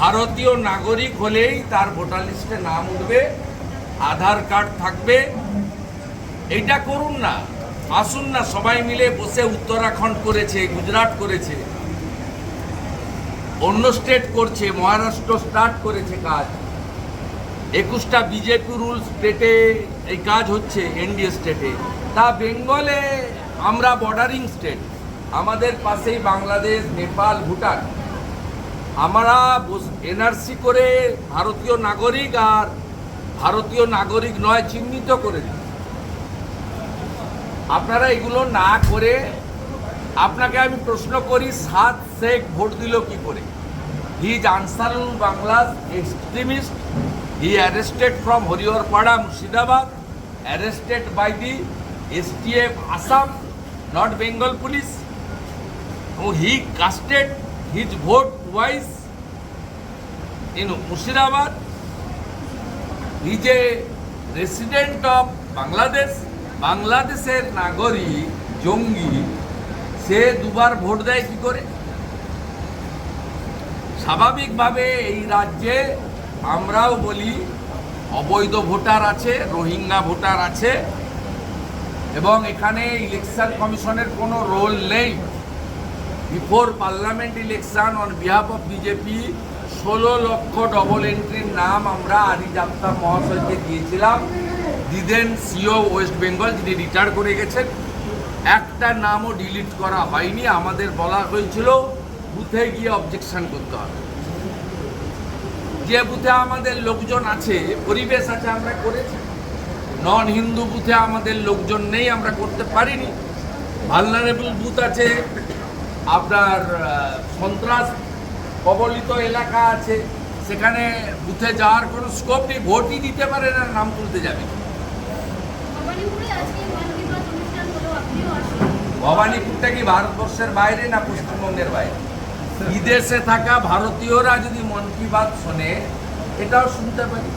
ভারতীয় নাগরিক হলেই তার ভোটার লিস্টে নাম উঠবে, আধার কার্ড থাকবে। এইটা করুন না, আসুন না, সবাই মিলে বসে উত্তরাখণ্ড করেছে, গুজরাট করেছে। অন্য স্টেট করছে, মহারাষ্ট্র স্টার্ট করেছে কাজ। একুশটা বিজেপি রুল স্টেটে এই কাজ হচ্ছে, এনডিএ স্টেটে। তা বেঙ্গলে আমরা বর্ডারিং স্টেট, আমাদের পাশেই বাংলাদেশ, নেপাল, ভুটান। আমরা এনআরসি করে ভারতীয় নাগরিক আর ভারতীয় নাগরিক নয়, চিহ্নিত করে আপনারা এগুলো না করে আপনাকে আমি প্রশ্ন করি, সাত শেখ ভোট দিল কি করে? He is Ansarul Bangla's extremist he arrested from Hariharpara Murshidabad arrested by the STF Assam not Bengal police he casted his vote twice in Murshidabad. He is a resident of. বাংলাদেশের নাগরিক জঙ্গি সে দুবার vote দেয় কি করে স্বাভাবিকভাবে এই রাজ্যে আমরাও বলি, অবৈধ ভোটার আছে, রোহিঙ্গা ভোটার আছে, এবং এখানে ইলেকশন কমিশনের কোনো রোল নেই before parliament election on behalf of BJP, ষোলো লক্ষ ডবল এন্ট্রির নাম আমরা আরিজ আফতাব মহাশয়কে দিয়েছিলাম। দিদেন সিও ওয়েস্ট বেঙ্গল, যিনি রিটায়ার করে গেছেন। একটা নামও ডিলিট করা হয়নি। আমাদের বলা হয়েছিল, বুথে গিয়ে অবজেকশন করতে হবে। যে বুথে আমাদের লোকজন আছে, পরিবেশ আছে, আমরা করেছি। নন হিন্দু বুথে আমাদের লোকজন নেই, আমরা করতে পারিনি। ভালনারেবল বুথ আছে আপনার সন্ত্রাস কবলিত এলাকা আছে সেখানে বুথে যাওয়ার কোনো স্কোপ নেই ভোটই দিতে পারে না নাম তুলতে যাবে ভবানীপুরটা কি ভারতবর্ষের বাইরে না পশ্চিমবঙ্গের বাইরে? বিদেশে থাকা ভারতীয়রা যদি মন কি বাত শোনে এটাও শুনতে পারি।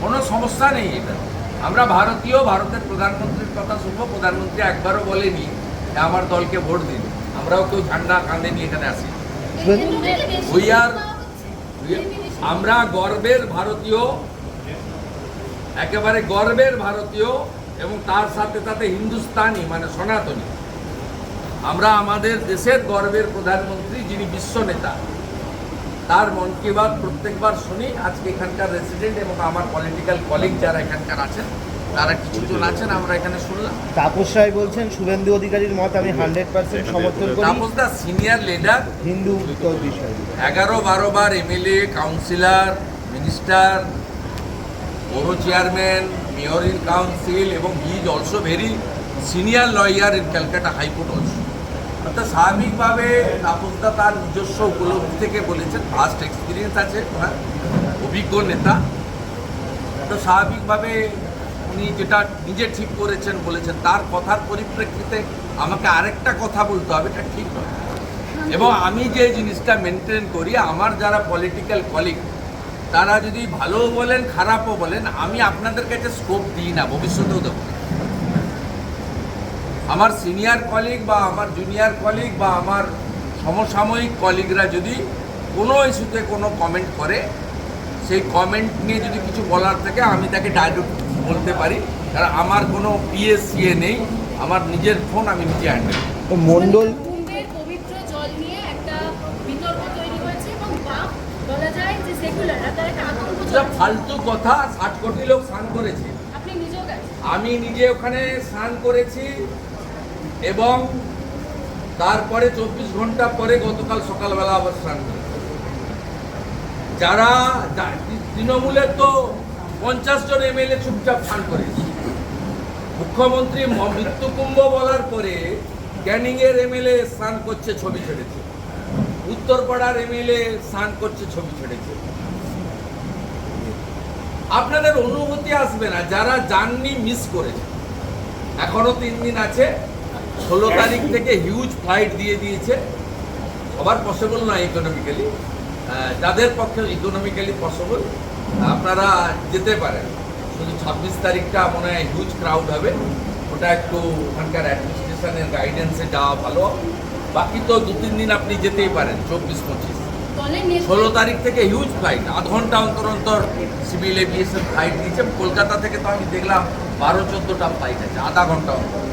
কোনো সমস্যা নেই এটা। আমরা ভারতীয় ভারতের প্রধানমন্ত্রীর কথা শুনব প্রধানমন্ত্রী একবারও বলেনি আমার দলকে ভোট দিন। আমরাও কেউ ঝান্ডা কাঁধে নিয়ে এখানে আসি। আমরা গর্বের ভারতীয়, একেবারে গর্বের ভারতীয় এবং তার সাথে সাথে হিন্দুস্তানি মানে সনাতনী। আমরা আমাদের দেশের গর্বের প্রধানমন্ত্রী, যিনি বিশ্ব নেতা, তার মন কি বাত প্রত্যেকবার শুনি। আজকে এখানকার রেসিডেন্ট এবং আমার পলিটিক্যাল কলিগ যারা এখানকার আছেন তারা কিছুজন আছেন আমরা এখানে শুনলাম। তাপস রায় বলছেন শুভেন্দু অধিকারীর মত আমি হান্ড্রেড পার্সেন্ট সমর্থন করি। তাপস দা সিনিয়র লিডার হিন্দু উত্তর বিষয়। এগারো বারো বার এমএলএ কাউন্সিলর মিনিস্টার পৌর চেয়ারম্যান মেয়র ইন কাউন্সিল এবং he is also very senior lawyer in Calcutta high court also অর্থাৎ স্বাভাবিকভাবে তাপসদা তার নিজস্ব উপলব্ধি থেকে বলেছেন ফার্স্ট এক্সপিরিয়েন্স আছে ওনার অভিজ্ঞ নেতা। তো স্বাভাবিকভাবে উনি যেটা নিজে ঠিক করেছেন বলেছেন, তার কথার পরিপ্রেক্ষিতে আমাকে আরেকটা কথা বলতে হবে, এটা ঠিক নয়। এবং আমি যে জিনিসটা মেনটেন করি, আমার যারা পলিটিক্যাল কলিগ তারা যদি ভালোও বলেন, খারাপও বলেন, আমি আপনাদের কাছে স্কোপ দিই না, ভবিষ্যতেও দেবো আমার সিনিয়র কলিগ বা আমার জুনিয়র কলিগ বা আমার সমসাময়িক কলিগরা যদি কোনো ইস্যুতে কোনো কমেন্ট করে, সেই কমেন্ট নিয়ে যদি কিছু বলার থাকে, আমি তাকে ডাইরেক্ট বলতে পারি। কারণ আমার কোনো পিএসসিএ নেই আমার নিজের ফোন আমি নিজে হ্যান্ডেল তো মন্ডল কুম্ভের পবিত্র জল নিয়ে একটা বিতর্ক তৈরি হয়েছে এবং বাপ বলা যায় যে সেকুলাররা তার একটা আতঙ্ক যা চলছে। ফালতু কথা ষাট কোটি লোক স্নান করেছে। আপনি নিজেও গেছেন। আমি নিজে ওখানে স্নান করেছি এবং তারপরে চব্বিশ ঘণ্টা পরে গতকাল সকালবেলা আবার স্নান করেছি। যারা তৃণমূলের তো পঞ্চাশ জন এমএলএ চুপচাপ স্নান করেছে মুখ্যমন্ত্রী ম- মৃত্যুকুম্ভ বলার পরে ক্যানিংয়ের এমএলএ স্নান করছে ছবি ছেড়েছে। উত্তরপাড়ার এমএলএ স্নান করছে ছবি ছেড়েছে। আপনাদের অনুভূতি আসবে না, যারা যাননি মিস করেছে। এখনও তিন দিন আছে, ষোলো তারিখ থেকে হিউজ ফ্লাইট দিয়ে দিয়েছে। সবার পসিবল না ইকোনমিক্যালি যাদের পক্ষে ইকোনমিক্যালি পসিবল আপনারা যেতে পারেন। শুধু ছাব্বিশ তারিখটা মনে হয় হিউজ ক্রাউড হবে। ওটা একটু ওখানকার অ্যাডমিনিস্ট্রেশনের গাইডেন্সে যাওয়া ভালো। বাকি তো দু তিন দিন আপনি যেতেই পারেন চব্বিশ পঁচিশ। ষোলো তারিখ থেকে হিউজ ফ্লাইট আধ ঘণ্টা অন্তর অন্তর সিভিল এভিয়েশন ফ্লাইট দিয়েছে কলকাতা থেকে তো আমি দেখলাম বারো চোদ্দোটা ফ্লাইট আছে আধা ঘণ্টা অন্তর।